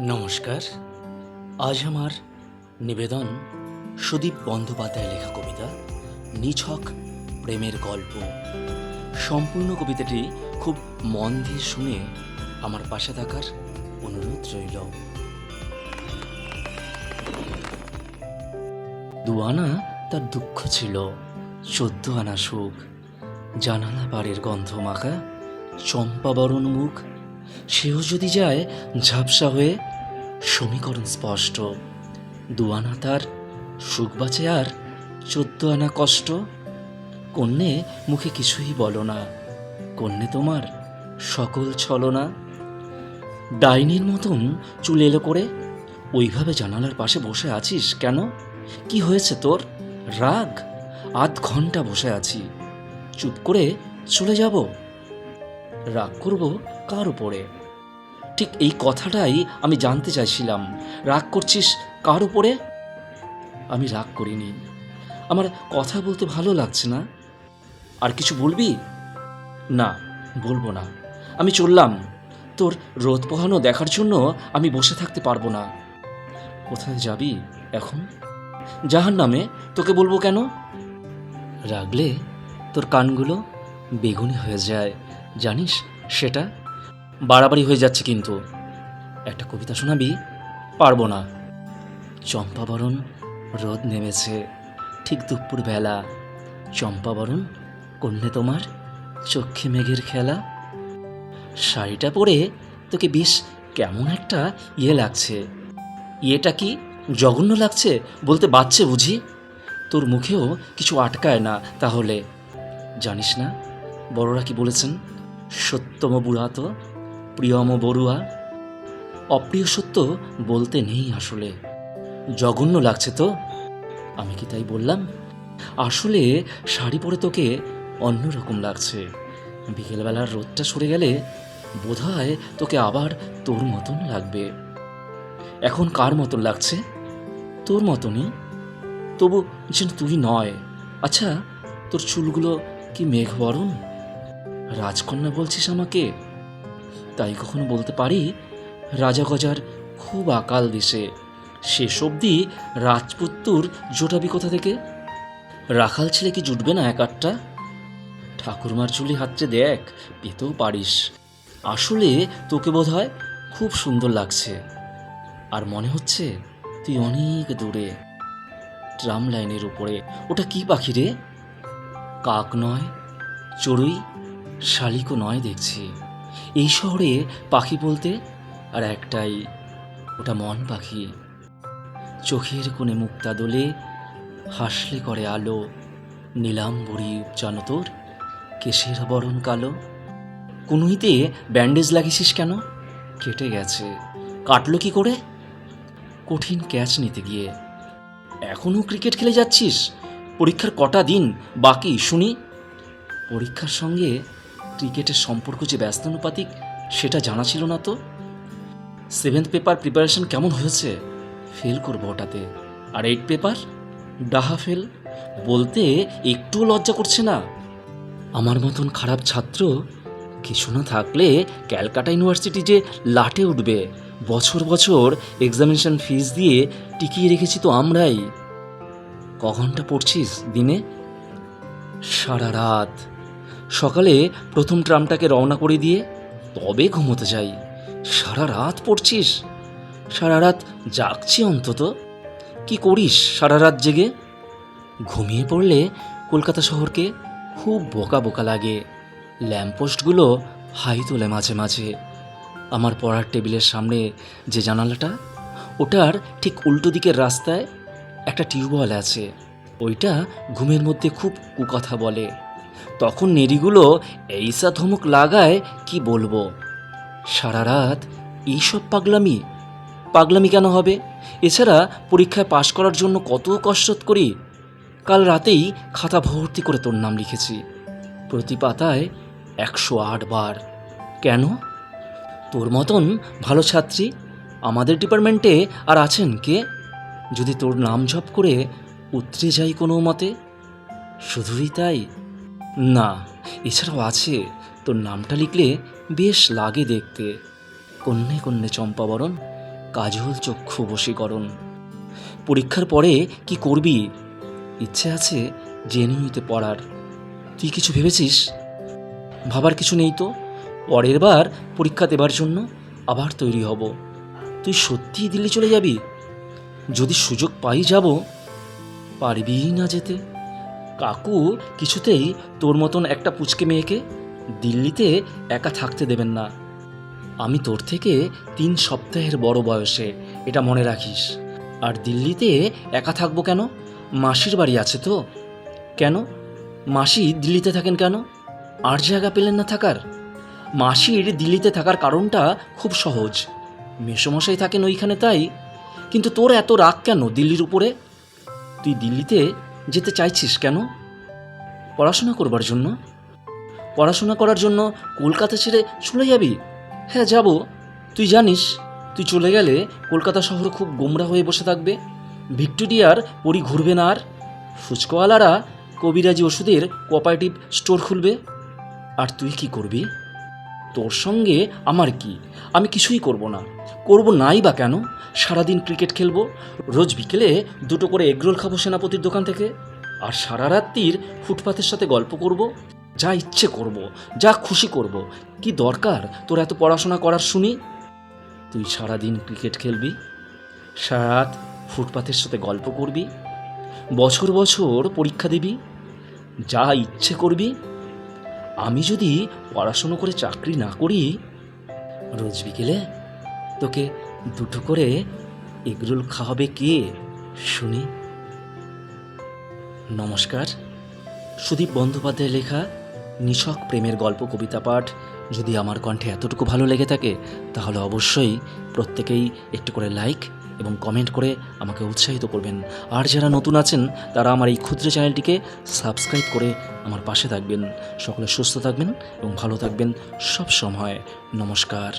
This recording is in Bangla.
নমস্কার। আজ আমার নিবেদন সুদীপ বন্দ্যোপাধ্যায় লেখা কবিতা, নিছক প্রেমের গল্প। সম্পূর্ণ কবিতাটি খুব মন দিয়ে শুনে আমার পাশে থাকার অনুরোধ রইল। দুয়ানা তার দুঃখ ছিল, চোদ্দ আনা সুখ। জানালা বাড়ির গন্ধ মাখা চম্পাবরণ মুখ সেও যদি যায়, ঝাপসা হয়ে সমীকরণ স্পষ্ট। দুয়ানা তার সুখ বাঁচে আর চোদ্দ আনা কষ্ট। কন্যে মুখে কিছুই বলো না। কন্যে তোমার সকল ছলনা ডাইনির মতন চুল এলো করে, ওইভাবে জানালার পাশে বসে আছিস কেন? কি হয়েছে তোর? রাগ? আধ ঘণ্টা বসে আছি। চুপ করে চলে যাব? রাগ করব কার উপরে। ঠিক এই কথাটাই আমি জানতে চাইছিলাম। রাগ করছিস কার উপরে? আমি রাগ করিনি। আমার কথা বলতে ভালো লাগছে না। আর কিছু বলবি? না, বলব না। আমি চললাম। তোর রোদ পোহানো দেখার জন্য আমি বসে থাকতে পারব না। কোথায় যাবি এখন? জাহান নামে তোকে বলব কেন? রাগলে তোর কানগুলো বেগুনি হয়ে যায়। জানিস সেটা? বাড়াবাড়ি হয়ে যাচ্ছে কিন্তু। একটা কবিতা শোনাবি? পারব না। চম্পাবরণ রোদ নেমেছে ঠিক দুপুর বেলা চম্পাবরণ, কন্যে তোমার চক্ষে মেঘের খেলা। শাড়িটা পরে তোকে বেশ কেমন একটা ইয়ে লাগছে। ইয়েটা কি জঘন্য লাগছে বলতে বাচ্চে বুঝি? তোর মুখেও কিছু আটকায় না তাহলে। জানিস না, বড়রা কি বলেছেন? সত্যম বুড়াতো প্রিয়ম বড়ুয়া? অপ্রিয় সত্য বলতে নেই আসলে। জঘন্য লাগছে তো। আমি কি তাই বললাম? আসলে শাড়ি পরে তোকে অন্যরকম লাগছে। বিকেলবেলার রোদটা সরে গেলে বোধহয় তোকে আবার তোর মতন লাগবে। এখন কার মতন লাগছে? তোর মতনই। তবু যেন তুই নয়। আচ্ছা তোর চুলগুলো কি মেঘবরণ? রাজকন্যা বলছিস আমাকে? তাই কখনো বলতে পারি, রাজা গজার খুব আকাল দিশে শেষ অবধি রাজপুত্তুর জোটাবি কোথা থেকে? রাখাল ছেলে কি জুটবে না এক আটটা? ঠাকুরমার চুলি হাতড়ে দেখ, পেতেও পারিস। আসলে তোকে বোধ হয় খুব সুন্দর লাগছে। আর মনে হচ্ছে তুই অনেক দূরে, ট্রাম লাইনের উপরে। ওটা কি পাখি রে? কাক নয়, চড়ুই, শালিকও নয় দেখছি। এই শহরে পাখি বলতে আর একটাই, ওটা মন পাখি। চোখের কোণে মুক্তা দোলে হাসলে করে আলো নীলাম্বরী উপজানো তোর, কেশের বরণ কালো। কুনুইতে ব্যান্ডেজ লাগিয়েছিস কেন? কেটে গেছে। কাটলো কি করে? কঠিন ক্যাচ নিতে গিয়ে। এখনও ক্রিকেট খেলে যাচ্ছিস? পরীক্ষার কটা দিন বাকি, শুনি? পরীক্ষার সঙ্গে ক্রিকেটের সম্পর্ক যে ব্যস্তানুপাতিক সেটা জানা ছিল না তো? সেভেন্থ পেপার প্রিপারেশন কেমন হয়েছে? ফেল করব ওটাতে। আর এইট পেপার? ডাহা ফেল। বলতে একটুও লজ্জা করছে না। আমার মতন খারাপ ছাত্র কিছু না থাকলে ক্যালকাটা ইউনিভার্সিটি যে লাটে উঠবে, বছর বছর এক্সামিনেশন ফিস দিয়ে টিকিয়ে রেখেছি তো আমরাই। ক ঘণ্টা পড়ছিস দিনে? সারা রাত। সকালে প্রথম ট্রামটাকে রওনা করে দিয়ে তবে ঘুমোতে যাই। সারা রাত পড়ছিস? সারা রাত জাগছি অন্তত। কি করিস সারা রাত জেগে? ঘুমিয়ে পড়লে কলকাতা শহরকে খুব বোকা বোকা লাগে। ল্যাম্পপোস্টগুলো হাই তোলে মাঝে মাঝে। আমার পড়ার টেবিলের সামনে যে জানালাটা, ওটার ঠিক উল্টো দিকের রাস্তায় একটা টিউবওয়েল আছে। ওইটা ঘুমের মধ্যে খুব কুকথা বলে। তখন নেড়িগুলো এইসা ধমক লাগায়, কি বলব? সারা রাত এইসব পাগলামি? পাগলামি কেন হবে? এছাড়া পরীক্ষায় পাশ করার জন্য কত কসরত করি? কাল রাতেই খাতা ভর্তি করে তোর নাম লিখেছি। প্রতি পাতায় একশো আট বার। কেন? তোর মতন ভালো ছাত্রী আমাদের ডিপার্টমেন্টে আর আছেন কে? যদি তোর নাম জপ করে উতরে যাই কোনো মতে? শুধুই তাই না, এছাড়াও আছে, তোর নামটা লিখলে বেশ লাগে দেখতে। কন্যে কন্যে চম্পাবরণ, কাজল চক্ষু বশীকরণ। পরীক্ষার পরে কি করবি? ইচ্ছে আছে জেনে জেনুইতে পড়ার। তুই কিছু ভেবেছিস? ভাবার কিছু নেই তো? পরের বার পরীক্ষা দেবার জন্য আবার তৈরি হব। তুই সত্যিই দিল্লি চলে যাবি? যদি সুযোগ পাই যাব, পারবি না যেতে। কাকু কিছুতেই তোর মতন একটা পুচকে মেয়েকে দিল্লিতে একা থাকতে দেবেন না। আমি তোর থেকে তিন সপ্তাহের বড় বয়সে, এটা মনে রাখিস। আর দিল্লিতে একা থাকব কেন? মাসির বাড়ি আছে তো। কেন? মাসি দিল্লিতে থাকেন কেন? আর জায়গা পেলেন না থাকার? মাসির দিল্লিতে থাকার কারণটা খুব সহজ। মেসমশাই থাকেন ওইখানে তাই। কিন্তু তোর এত রাগ কেন দিল্লির উপরে? তুই দিল্লিতে যেতে চাইছিস কেন? পড়াশোনা করবার জন্য? পড়াশোনা করার জন্য কলকাতা ছেড়ে চলে যাবি? হ্যাঁ যাব। তুই জানিস, তুই চলে গেলে কলকাতা শহর খুব গোমরা হয়ে বসে থাকবে। ভিক্টোরিয়ার পরি ঘুরবে না আর। ফুচকোওয়ালারা কবিরাজি ওষুধের কোঅপারেটিভ স্টোর খুলবে। আর তুই কি করবি? তোর সঙ্গে আমার কি? আমি কিছুই করব না। করব নাই বা কেন? সারাদিন ক্রিকেট খেলব, রোজ বিকেলে দুটো করে এগরোল খাব সেনাপতির দোকান থেকে, আর সারা রাত্রির ফুটপাথের সাথে গল্প করব, যা ইচ্ছে করব, যা খুশি করব। কি দরকার তোর এত পড়াশোনা করার শুনি? তুই সারাদিন ক্রিকেট খেলবি সারা রাত ফুটপাথের সাথে গল্প করবি, বছর বছর পরীক্ষা দিবি, যা ইচ্ছে করবি আমি যদি পড়াশুনো করে চাকরি না করি, রোজ বিকেলে তোকে দুটো করে এগরোল খাওয়াবে কে? শুনি। নমস্কার। সুদীপ বন্দ্যোপাধ্যায়ের লেখা নিছক প্রেমের গল্প কবিতা পাঠ যদি আমার কণ্ঠে এতটুকু ভালো লেগে থাকে, তাহলে অবশ্যই প্রত্যেকেই একটু করে লাইক এবং কমেন্ট করে আমাকে উৎসাহিত করবেন। আর যারা নতুন আছেন, তারা আমার এই ক্ষুদ্র চ্যানেলটিকে সাবস্ক্রাইব করে আমার পাশে থাকবেন। সকলে সুস্থ থাকবেন এবং ভালো থাকবেন সব সময়। নমস্কার।